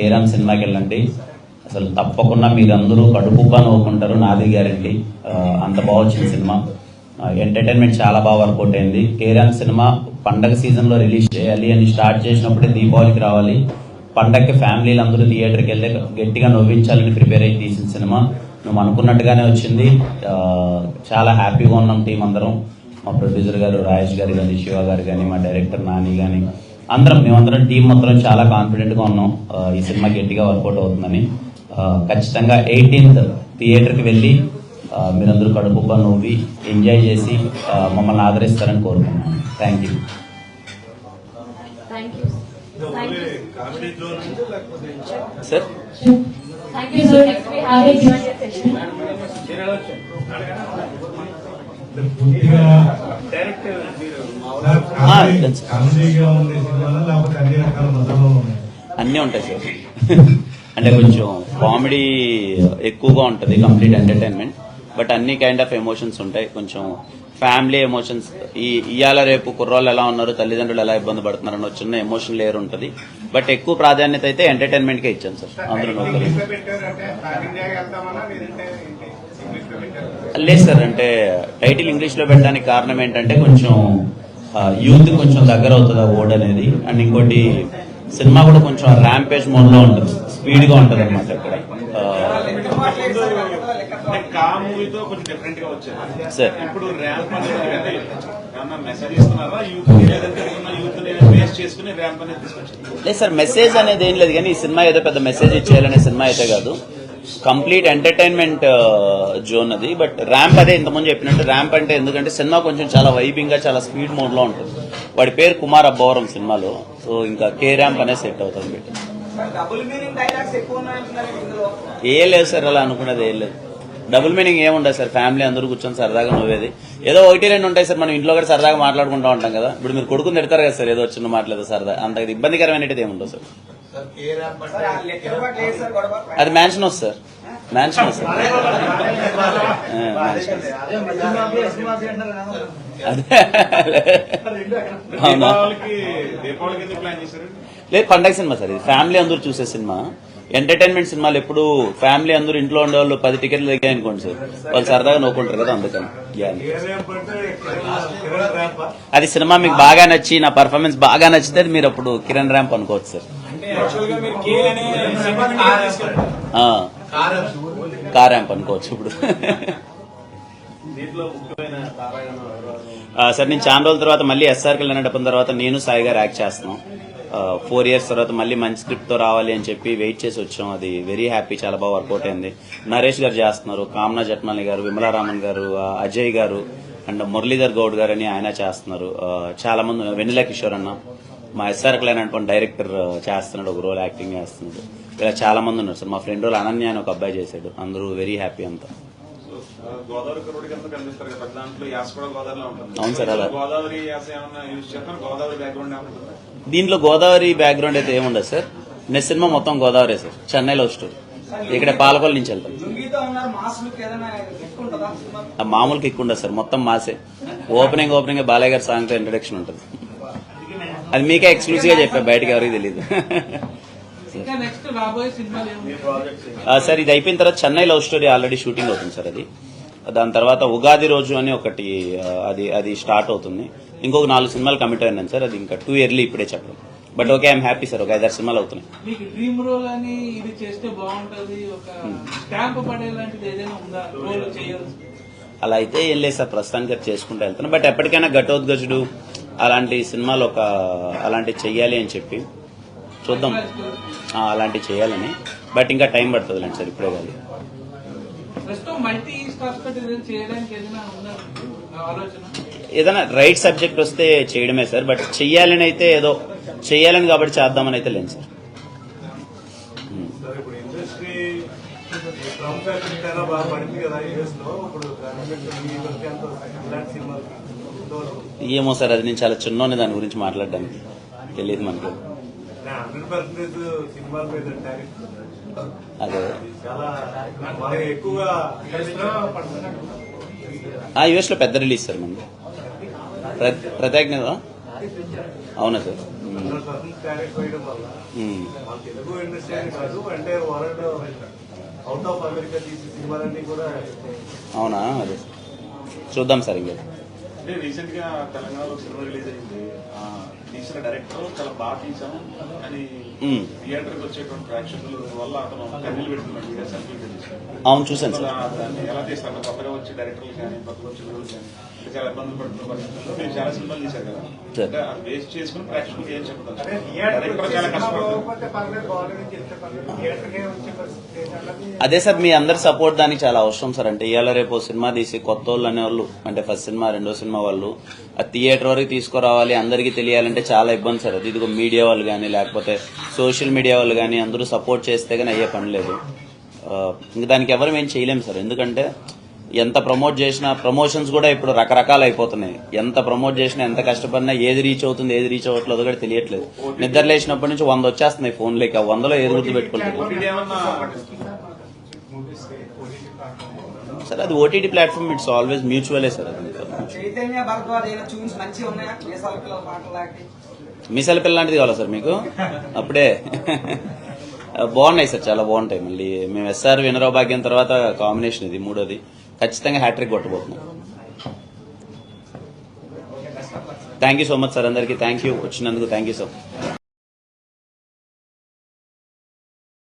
జయరామ్ సినిమాకి వెళ్ళండి అసలు తప్పకుండా మీరందరూ కడుపుబ్బా నవ్వుకుంటారు. నాది గ్యారంటీ. అంత బాగా వచ్చిన సినిమా ఎంటర్టైన్మెంట్ చాలా బాగా వర్కౌట్ అయింది. కేరామ్ సినిమా పండగ సీజన్లో రిలీజ్ చేయాలి అని స్టార్ట్ చేసినప్పుడే దీపావళికి రావాలి. పండగకి ఫ్యామిలీలు అందరూ థియేటర్కి వెళ్ళి గట్టిగా నవ్వించాలని ప్రిపేర్ అయ్యి తీసిన సినిమా. నువ్వు అనుకున్నట్టుగానే వచ్చింది. చాలా హ్యాపీగా ఉన్నాం టీం అందరం. మా ప్రొడ్యూసర్ గారు రాజేష్ గారు కానీ శివ గారు కానీ మా డైరెక్టర్ నాని కానీ అందరం మేమందరం టీం మొత్తం చాలా కాన్ఫిడెంట్గా ఉన్నాం. ఈ సినిమా గట్టిగా వర్కౌట్ అవుతుందని. ఖచ్చితంగా ఎయిటీన్త్ థియేటర్కి వెళ్ళి మీరందరూ కడుపుబ్బా నవ్వి ఎంజాయ్ చేసి మమ్మల్ని ఆదరిస్తారని కోరుకుంటున్నాను. Thank you sir thank you sir next we have a jewellery session పూర్తిగా అన్ని ఉంటాయి సార్. అంటే కొంచెం కామెడీ ఎక్కువగా ఉంటుంది కంప్లీట్ ఎంటర్టైన్మెంట్. బట్ అన్ని కైండ్ ఆఫ్ ఎమోషన్స్ ఉంటాయి. కొంచెం ఫ్యామిలీ ఎమోషన్స్ ఈ ఇవాళ రేపు కుర్రోళ్ళు ఎలా ఉన్నారు తల్లిదండ్రులు ఎలా ఇబ్బంది పడుతున్నారు అన్న చిన్న ఎమోషన్ లేయర్ ఉంటుంది. బట్ ఎక్కువ ప్రాధాన్యత అయితే ఎంటర్టైన్మెంట్కే ఇచ్చాను సార్. అందరూ లేదు సార్ అంటే టైటిల్ ఇంగ్లీష్లో పెట్టడానికి కారణం ఏంటంటే కొంచెం యూత్ కొంచెం దగ్గర అవుతుంది ఆ వర్డ్ అనేది. అండ్ ఇంకోటి సినిమా కూడా కొంచెం ర్యాంపేజ్ మోడ్లో ఉంటుంది. స్పీడ్గా ఉంటుంది అనమాట ఇక్కడ. సార్. ఇప్పుడు ర్యాంప్ తీసుకొచ్చారు. లేదు సార్ మెసేజ్ అనేది ఏం లేదు. కానీ ఈ సినిమా ఏదో పెద్ద మెసేజ్ ఇచ్చేయాలనే సినిమా అయితే కాదు. కంప్లీట్ ఎంటర్టైన్మెంట్ జోన్ అది. బట్ ర్యాంప్ అదే ఇంతకుముందు చెప్పినట్టు ర్యాంప్ అంటే ఎందుకంటే సినిమా కొంచెం చాలా వైబింగ్గా చాలా స్పీడ్ మోడ్లో ఉంటుంది. వాడి పేరు కుమార్ అబ్బవరం సినిమాలో. సో ఇంకా కే ర్యాంప్ అనేది సెట్ అవుతుంది ఏ లేదు సార్ అలా అనుకున్నది ఏం లేదు. డబుల్ మీనింగ్ ఏముండదు సార్ ఫ్యామిలీ అందరూ కూర్చొని సరదాగా నవ్వేది. ఏదో ఒకటి రెండు ఉంటాయి సార్ మనం ఇంట్లో కూడా సరదాగా మాట్లాడుకుంటూ ఉంటాం కదా. ఇప్పుడు మీరు కొడుకుని తిడతారు కదా సార్ ఏదో చిన్న మాట్లాడదు సరదా. అంత ఇబ్బందికరమైనది ఏముండదు సార్. అది Mansion House sir Mansion House లేదు పండగ సినిమా సార్ ఇది ఫ్యామిలీ అందరూ చూసే సినిమా ఎంటర్టైన్మెంట్ సినిమాలు ఎప్పుడు ఫ్యామిలీ అందరూ ఇంట్లో ఉండే వాళ్ళు పది టికెట్లు దిగాయి అనుకోండి సార్ వాళ్ళు సరదాగా నవ్వుకుంటారు కదా అందుకని? అది సినిమా మీకు బాగా నచ్చి నా పర్ఫార్మెన్స్ బాగా నచ్చితే అది మీరు అప్పుడు కిరణ్ ర్యాంప్ అనుకోవచ్చు సార్ కార్. ర్యాంప్ అనుకోవచ్చు ఇప్పుడు. సార్ నేను చాలా రోజుల తర్వాత మళ్ళీ ఎస్ఆర్కి వెళ్ళినప్పుడు తర్వాత నేను సాయి గారు యాక్ట్ చేస్తున్నాం. ఫోర్ ఇయర్స్ తర్వాత మళ్ళీ మంచి స్క్రిప్ట్తో రావాలి అని చెప్పి వెయిట్ చేసి వచ్చాం. అది వెరీ హ్యాపీ చాలా బాగా వర్కౌట్ అయింది. నరేష్ గారు చేస్తున్నారు కామనా జట్మాలి గారు విమలారామన్ గారు అజయ్ గారు అండ్ మురళీధర్ గౌడ్ గారు అని ఆయన చేస్తున్నారు. చాలా మంది వెన్నెల కిషోర్ అన్న మా ఎస్ఆర్కి లేనటువంటి డైరెక్టర్ చేస్తున్నాడు ఒక రోల్ యాక్టింగ్ చేస్తున్నాడు. ఇలా చాలా మంది ఉన్నారు సార్. మా ఫ్రెండ్ రోల్ అనన్య అని ఒక అబ్బాయి చేశాడు. అందరూ వెరీ హ్యాపీ అంతా. అవును సార్, అలా. దీంట్లో గోదావరి బ్యాక్గ్రౌండ్ అయితే ఏముండదు సార్. నెక్స్ట్ సినిమా మొత్తం గోదావరి సార్. చెన్నైలో స్టోరీ ఇక్కడ పాలకొల్లు నుంచి వెళ్తాం. మామూలుకి ఎక్కువ ఉండదు సార్. మొత్తం మాసే. ఓపెనింగ్ ఓపెనింగ్ బాలయ్య గారి సాంగ్తో ఇంట్రడక్షన్ ఉంటుంది. అది మీకే ఎక్స్క్లూజివ్గా చెప్పా బయటకి ఎవరికి తెలియదు ఇంకా నెక్స్ట్ రాబోయే సినిమాలు ఏమి ఆ, సార్ ఇది అయిపోయిన తర్వాత Chennai love story already shooting అవుతుంది సార్ అది. దాని తర్వాత ఉగాది రోజు అని ఒకటి అది అది స్టార్ట్ అవుతుంది. ఇంకొక నాలుగు సినిమాలు కమిట్ అయినాను సార్ అది ఇంకా టూ ఇయర్లీ ఇప్పుడే చెప్పడం. But okay I'm happy sir ఒక ఐదారు సినిమాలు అవుతున్నాయి. మీకు డ్రీమ్ రోల్ అని ఇది చేస్తే బాగుంటది ఒక స్టాంప్ పడేలాంటిది ఏదైనా ఉందా? రోల్ చేయాల్సి? అలా అయితే ఏం లేదు సార్ ప్రస్తుతానికి అది చేసుకుంటూ వెళ్తాను బట్ ఎప్పటికైనా ఘటోద్గజుడు అలాంటి సినిమాలు ఒక అలాంటివి చెయ్యాలి అని చెప్పి చూద్దాం. ఆ, అలాంటివి చేయాలని బట్ ఇంకా టైం పడుతుంది లేండి సార్ ఇప్పుడే కాదు. ప్రస్తుతం మల్టీ స్టార్ ఏదైనా చేయడానికి ఏదైనా ఉందా? మీకు ఆలోచన? ఏదైనా రైట్ సబ్జెక్ట్ వస్తే చేయడమే సార్ బట్ చెయ్యాలని అయితే ఏదో చెయ్యాలని కాబట్టి చేద్దామని అయితే లేదు సార్. సార్ ఇప్పుడు ఇండస్ట్రీ ట్రంప్ ఫ్యాక్టరీ చాలా బాగా పడింది కదా యూఎస్లో ఇప్పుడు ఏమో సార్ అది నేను చాలా చిన్నోని దాని గురించి మాట్లాడడానికి. తెలియదు మనకి. అదే. ఆ యుఎస్లో పెద్ద రిలీజ్ సార్ ప్ర- ప్రత్యేక అవునా సార్? అవునా? అదే. చూద్దాం సార్ ఇంకా. అంటే రీసెంట్గా తెలంగాణలో సినిమా రిలీజ్ అయింది. తీసిన డైరెక్టర్ చాలా బాగా తీసాం కానీ మ్మ్. థియేటర్కి వచ్చేటువంటి ప్రేక్షకుల వల్ల అతను కన్నీళ్ళు పెడుతున్నాడు వీడియో సెల్ఫీ అవును చూశాను సార్. అదే సార్ మీ అందరి సపోర్ట్ దానికి చాలా అవసరం సార్. అంటే ఇవాళ రేపు సినిమా తీసి కొత్త వాళ్ళు అనేవాళ్ళు అంటే ఫస్ట్ సినిమా రెండో సినిమా వాళ్ళు ఆ థియేటర్ వరకు తీసుకురావాలి అందరికీ తెలియాలంటే చాలా ఇబ్బంది సార్. అది ఇదిగో మీడియా వాళ్ళు కానీ లేకపోతే సోషల్ మీడియా వాళ్ళు కానీ అందరూ సపోర్ట్ చేస్తే కానీ అయ్యే పని లేదు. ఇంక దానికి ఎవరు ఏం చేయలేము సార్. ఎందుకంటే ఎంత ప్రమోట్ చేసినా ప్రమోషన్స్ కూడా ఇప్పుడు రకరకాలు అయిపోతున్నాయి. ఎంత ప్రమోట్ చేసినా ఎంత కష్టపడినా ఏది రీచ్ అవుతుంది ఏది రీచ్ అవ్వట్లేదు కూడా తెలియట్లేదు. నిద్ర లేచినప్పటి నుంచి వంద వచ్చేస్తున్నాయి ఫోన్లోకి ఆ వందలో ఏది గుర్తు పెట్టుకుంటారు సార్ అది ఓటీటీ ప్లాట్ఫామ్ ఇట్స్ ఆల్వేస్ మ్యూచువలే సార్ అది. మీసాల పిల్ల లాంటిది కావాలా సార్ మీకు? అప్పుడే. బాగున్నాయి సార్ చాలా బాగుంటాయి. మళ్ళీ మేము ఎస్ఆర్ వినరావు భాగ్యం తర్వాత కాంబినేషన్ ఇది మూడోది. ఖచ్చితంగా hat trick కొట్టబోతున్నాం. Thank you so much sir అందరికీ థ్యాంక్ యూ వచ్చినందుకు థ్యాంక్ యూ సార్